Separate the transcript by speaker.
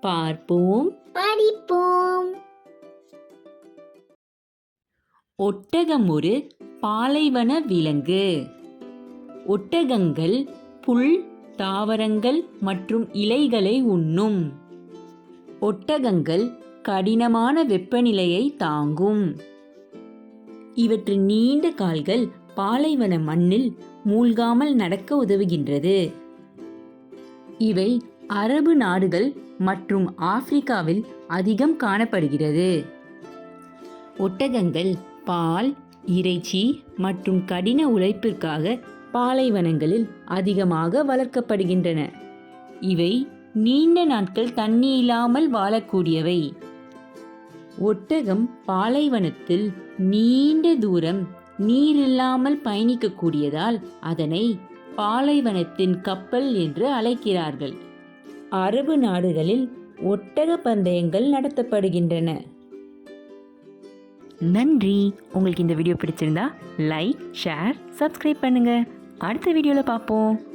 Speaker 1: பார்ப்போம்.
Speaker 2: படிப்போம்.
Speaker 1: ஒட்டகம் ஒரு பாலைவன விலங்கு. ஒட்டகங்கள் புல் தாவரங்கள் மற்றும் இலைகளை உண்ணும். ஒட்டகங்கள் கடினமான வெப்பநிலையை தாங்கும். இவற்றின் நீண்ட கால்கள் பாலைவன மண்ணில் மூழ்காமல் நடக்க உதவுகின்றது. இவை அரபு நாடுகள் மற்றும் ஆப்பிரிக்காவில் அதிகம் காணப்படுகிறது. ஒட்டகங்கள் பால் இறைச்சி மற்றும் கடின உழைப்பிற்காக பாலைவனங்களில் அதிகமாக வளர்க்கப்படுகின்றன. இவை நீண்ட நாட்கள் தண்ணி இல்லாமல் வாழக்கூடியவை. ஒட்டகம் பாலைவனத்தில் நீண்ட தூரம் நீர் இல்லாமல் பயணிக்கக்கூடியதால் அதனை பாலைவனத்தின் கப்பல் என்று அழைக்கிறார்கள். அரபு நாடுகளில் ஒட்டக பந்தயங்கள் நடத்தப்படுகின்றன. நன்றி. உங்களுக்கு இந்த வீடியோ பிடிச்சிருந்தா லைக் ஷேர் சப்ஸ்கிரைப் பண்ணுங்க. அடுத்த வீடியோவில் பார்ப்போம்.